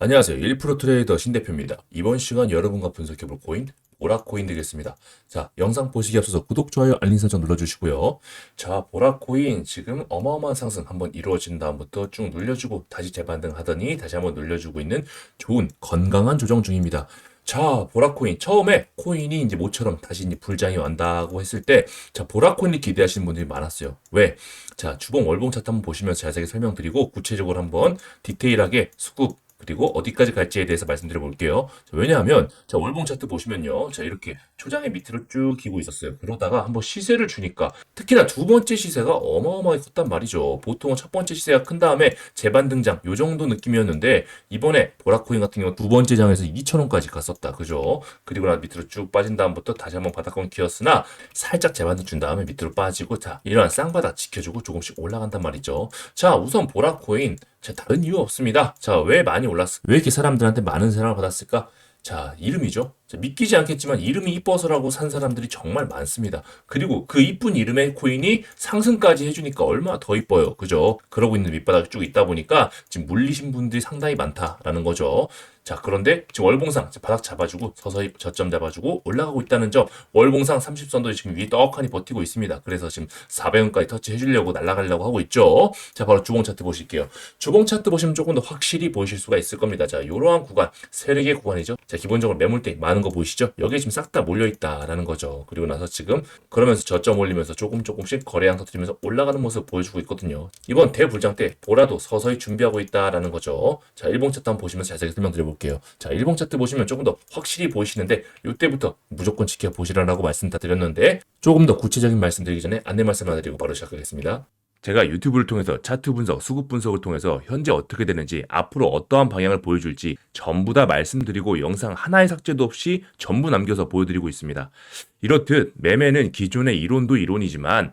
안녕하세요. 1프로 트레이더 신대표입니다. 이번 시간 여러분과 분석해볼 코인, 보라코인 되겠습니다. 자, 영상 보시기 앞서서 구독, 좋아요, 알림 설정 눌러주시고요. 자, 보라코인 지금 어마어마한 상승 한번 이루어진 다음부터 쭉 눌려주고 다시 재반등 하더니 다시 한번 눌려주고 있는 좋은 건강한 조정 중입니다. 자, 보라코인. 처음에 코인이 이제 모처럼 다시 이제 불장이 완다고 했을 때, 자, 보라코인을 기대하시는 분들이 많았어요. 왜? 자, 주봉 월봉 차트 한번 보시면서 자세하게 설명드리고, 구체적으로 한번 디테일하게 수급, 그리고 어디까지 갈지에 대해서 말씀드려 볼게요. 자, 왜냐하면, 자, 월봉 차트 보시면요. 자, 이렇게 초장의 밑으로 쭉 기고 있었어요. 그러다가 한번 시세를 주니까, 특히나 두 번째 시세가 어마어마하게 컸단 말이죠. 보통은 첫 번째 시세가 큰 다음에 재반 등장, 요 정도 느낌이었는데, 이번에 보라코인 같은 경우 두 번째 장에서 2,000원까지 갔었다. 그죠? 그리고 나 밑으로 쭉 빠진 다음부터 다시 한번 바닥권 키웠으나, 살짝 재반등 준 다음에 밑으로 빠지고, 자, 이러한 쌍바닥 지켜주고 조금씩 올라간단 말이죠. 자, 우선 보라코인, 자, 다른 이유 없습니다. 자, 왜 많이 올랐을까? 왜 이렇게 사람들한테 많은 사랑을 받았을까? 자, 이름이죠. 자, 믿기지 않겠지만 이름이 이뻐서라고 산 사람들이 정말 많습니다. 그리고 그 이쁜 이름의 코인이 상승까지 해주니까 얼마나 더 이뻐요. 그죠? 그러고 있는 밑바닥이 쭉 있다 보니까 지금 물리신 분들이 상당히 많다라는 거죠. 자, 그런데 지금 월봉상 바닥 잡아주고 서서히 저점 잡아주고 올라가고 있다는 점 월봉상 30선도 지금 위에 떡하니 버티고 있습니다. 그래서 지금 400원까지 터치 해 주려고 날아가려고 하고 있죠. 자, 바로 주봉 차트 보실게요. 주봉 차트 보시면 조금 더 확실히 보이실 수가 있을 겁니다. 자, 이러한 구간, 세력의 구간이죠. 자, 기본적으로 매물대 많은 거 보이시죠? 여기에 지금 싹 다 몰려있다라는 거죠. 그리고 나서 지금 그러면서 저점 올리면서 조금 조금씩 거래량 터뜨리면서 올라가는 모습 보여주고 있거든요. 이번 대불장 때 보라도 서서히 준비하고 있다라는 거죠. 자, 일봉 차트 한번 보시면서 자세히 설명드려 볼게요. 자, 일봉 차트 보시면 조금 더 확실히 보이시는데 이때부터 무조건 지켜보시라고 말씀 다 드렸는데 조금 더 구체적인 말씀 드리기 전에 안내 말씀 하나 드리고 바로 시작하겠습니다. 제가 유튜브를 통해서 차트 분석, 수급 분석을 통해서 현재 어떻게 되는지, 앞으로 어떠한 방향을 보여줄지 전부 다 말씀드리고 영상 하나의 삭제도 없이 전부 남겨서 보여드리고 있습니다. 이렇듯 매매는 기존의 이론도 이론이지만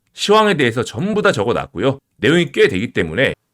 시황에 대해서 전부 다 적어 놨고요. 내용이 꽤 되기 때문에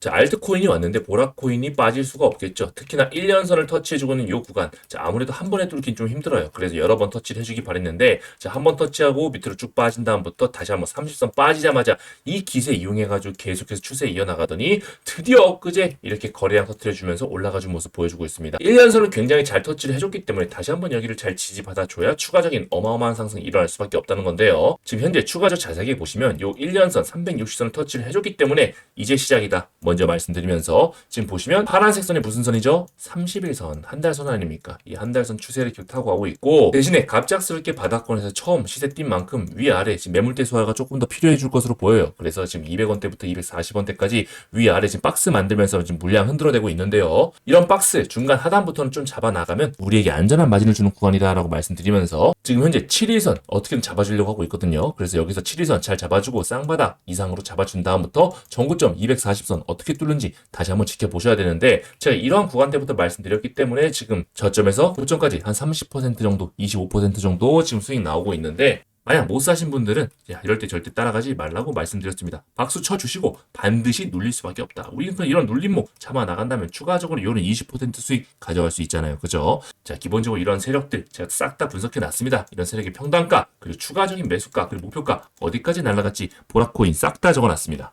자, 알트코인이 왔는데 보라코인이 빠질 수가 없겠죠. 특히나 1년선을 터치해주고는 이 구간. 자, 아무래도 한 번에 뚫긴 좀 힘들어요. 그래서 여러 번 터치를 해주기 바랬는데, 자, 한 번 터치하고 밑으로 쭉 빠진 다음부터 다시 한번 30선 빠지자마자 이 기세 이용해가지고 계속해서 추세 이어나가더니 드디어 엊그제 이렇게 거래량 터트려주면서 올라가준 모습 보여주고 있습니다. 1년선을 굉장히 잘 터치를 해줬기 때문에 다시 한번 여기를 잘 지지받아줘야 추가적인 어마어마한 상승이 일어날 수밖에 없다는 건데요. 지금 현재 추가적 자세하게 보시면 요 1년선 360선을 터치를 해줬기 때문에 이제 시작이다. 먼저 말씀드리면서 지금 보시면 파란색 선이 무슨 선이죠? 30일선, 한 달 선 아닙니까? 이 한 달 선 추세를 계속 타고 가고 있고 대신에 갑작스럽게 바닥권에서 처음 시세 뛴 만큼 위아래 지금 매물대 소화가 조금 더 필요해 줄 것으로 보여요. 그래서 지금 200원대부터 240원대까지 위아래 지금 박스 만들면서 지금 물량 흔들어대고 있는데요. 이런 박스 중간 하단부터는 좀 잡아 나가면 우리에게 안전한 마진을 주는 구간이다라고 말씀드리면서 지금 현재 7일선 어떻게든 잡아주려고 하고 있거든요. 그래서 여기서 7일선 잘 잡아주고 쌍바닥 이상으로 잡아준 다음부터 전고점 240선 어떻게 뚫는지 다시 한번 지켜보셔야 되는데 제가 이러한 구간대부터 말씀드렸기 때문에 지금 저점에서 고점까지 한 30% 정도, 25% 정도 지금 수익 나오고 있는데 만약 못 사신 분들은 야, 이럴 때 절대 따라가지 말라고 말씀드렸습니다. 박수 쳐주시고 반드시 눌릴 수밖에 없다. 우리는 이런 눌림목 잡아 나간다면 추가적으로 이런 20% 수익 가져갈 수 있잖아요. 그죠? 자, 기본적으로 이런 세력들 제가 싹 다 분석해 놨습니다. 이런 세력의 평단가, 그리고 추가적인 매수가, 그리고 목표가 어디까지 날아갈지 보라코인 싹 다 적어 놨습니다.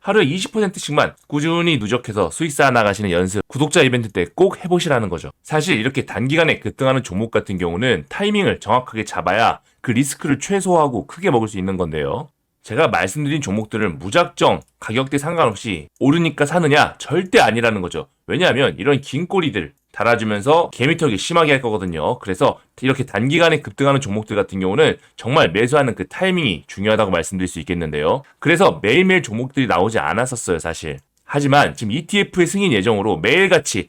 하루에 20%씩만 꾸준히 누적해서 수익 쌓아 나가시는 연습 구독자 이벤트 때 꼭 해보시라는 거죠. 사실 이렇게 단기간에 급등하는 종목 같은 경우는 타이밍을 정확하게 잡아야 그 리스크를 최소화하고 크게 먹을 수 있는 건데요. 제가 말씀드린 종목들을 무작정 가격대 상관없이 오르니까 사느냐 절대 아니라는 거죠. 왜냐하면 이런 긴 꼬리들 달아주면서 개미털기 심하게 할 거거든요. 그래서 이렇게 단기간에 급등하는 종목들 같은 경우는 정말 매수하는 그 타이밍이 중요하다고 말씀드릴 수 있겠는데요. 그래서 매일매일 종목들이 나오지 않았었어요, 사실. 하지만 지금 ETF의 승인 예정으로 매일같이